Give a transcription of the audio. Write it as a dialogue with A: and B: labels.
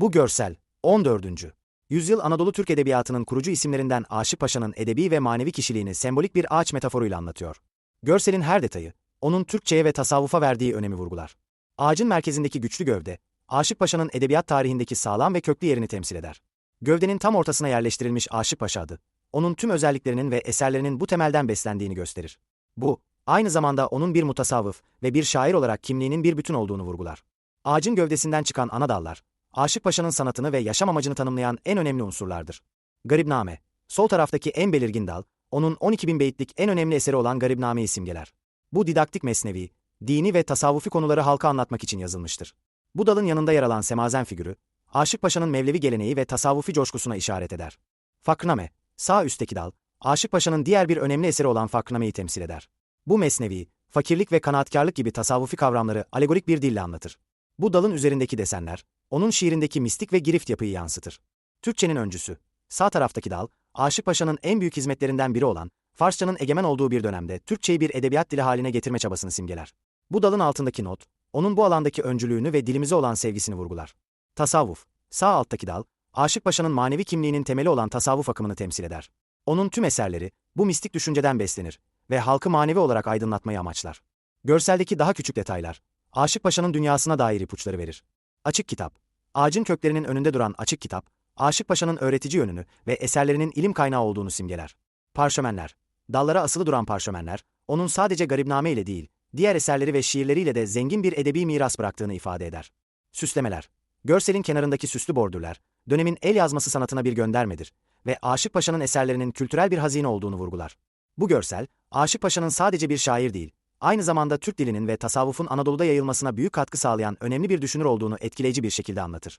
A: Bu görsel, 14. Yüzyıl Anadolu Türk Edebiyatı'nın kurucu isimlerinden Aşık Paşa'nın edebi ve manevi kişiliğini sembolik bir ağaç metaforuyla anlatıyor. Görselin her detayı, onun Türkçe'ye ve tasavvufa verdiği önemi vurgular. Ağacın merkezindeki güçlü gövde, Aşık Paşa'nın edebiyat tarihindeki sağlam ve köklü yerini temsil eder. Gövdenin tam ortasına yerleştirilmiş Aşık Paşa adı, onun tüm özelliklerinin ve eserlerinin bu temelden beslendiğini gösterir. Bu, aynı zamanda onun bir mutasavvıf ve bir şair olarak kimliğinin bir bütün olduğunu vurgular. Ağacın gövdesinden çıkan ana dallar, Aşık Paşa'nın sanatını ve yaşam amacını tanımlayan en önemli unsurlardır. Garibname, sol taraftaki en belirgin dal, onun 12 bin beyitlik en önemli eseri olan Garibname'yi simgeler. Bu didaktik mesnevi, dini ve tasavvufi konuları halka anlatmak için yazılmıştır. Bu dalın yanında yer alan semazen figürü, Aşık Paşa'nın Mevlevi geleneği ve tasavvufi coşkusuna işaret eder. Fakrname, sağ üstteki dal, Aşık Paşa'nın diğer bir önemli eseri olan Fakrname'yi temsil eder. Bu mesnevi, fakirlik ve kanaatkarlık gibi tasavvufi kavramları alegorik bir dille anlatır. Bu dalın üzerindeki desenler, onun şiirindeki mistik ve girift yapıyı yansıtır. Türkçenin öncüsü, sağ taraftaki dal, Aşık Paşa'nın en büyük hizmetlerinden biri olan, Farsçanın egemen olduğu bir dönemde Türkçeyi bir edebiyat dili haline getirme çabasını simgeler. Bu dalın altındaki not, onun bu alandaki öncülüğünü ve dilimize olan sevgisini vurgular. Tasavvuf, sağ alttaki dal, Aşık Paşa'nın manevi kimliğinin temeli olan tasavvuf akımını temsil eder. Onun tüm eserleri, bu mistik düşünceden beslenir ve halkı manevi olarak aydınlatmayı amaçlar. Görseldeki daha küçük detaylar, Aşık Paşa'nın dünyasına dair ipuçları verir. Açık kitap, ağacın köklerinin önünde duran açık kitap, Aşık Paşa'nın öğretici yönünü ve eserlerinin ilim kaynağı olduğunu simgeler. Parşömenler, dallara asılı duran parşömenler, onun sadece garibname ile değil, diğer eserleri ve şiirleriyle de zengin bir edebi miras bıraktığını ifade eder. Süslemeler, görselin kenarındaki süslü bordürler, dönemin el yazması sanatına bir göndermedir ve Aşık Paşa'nın eserlerinin kültürel bir hazine olduğunu vurgular. Bu görsel, Aşık Paşa'nın sadece bir şair değil, aynı zamanda Türk dilinin ve tasavvufun Anadolu'da yayılmasına büyük katkı sağlayan önemli bir düşünür olduğunu etkileyici bir şekilde anlatır.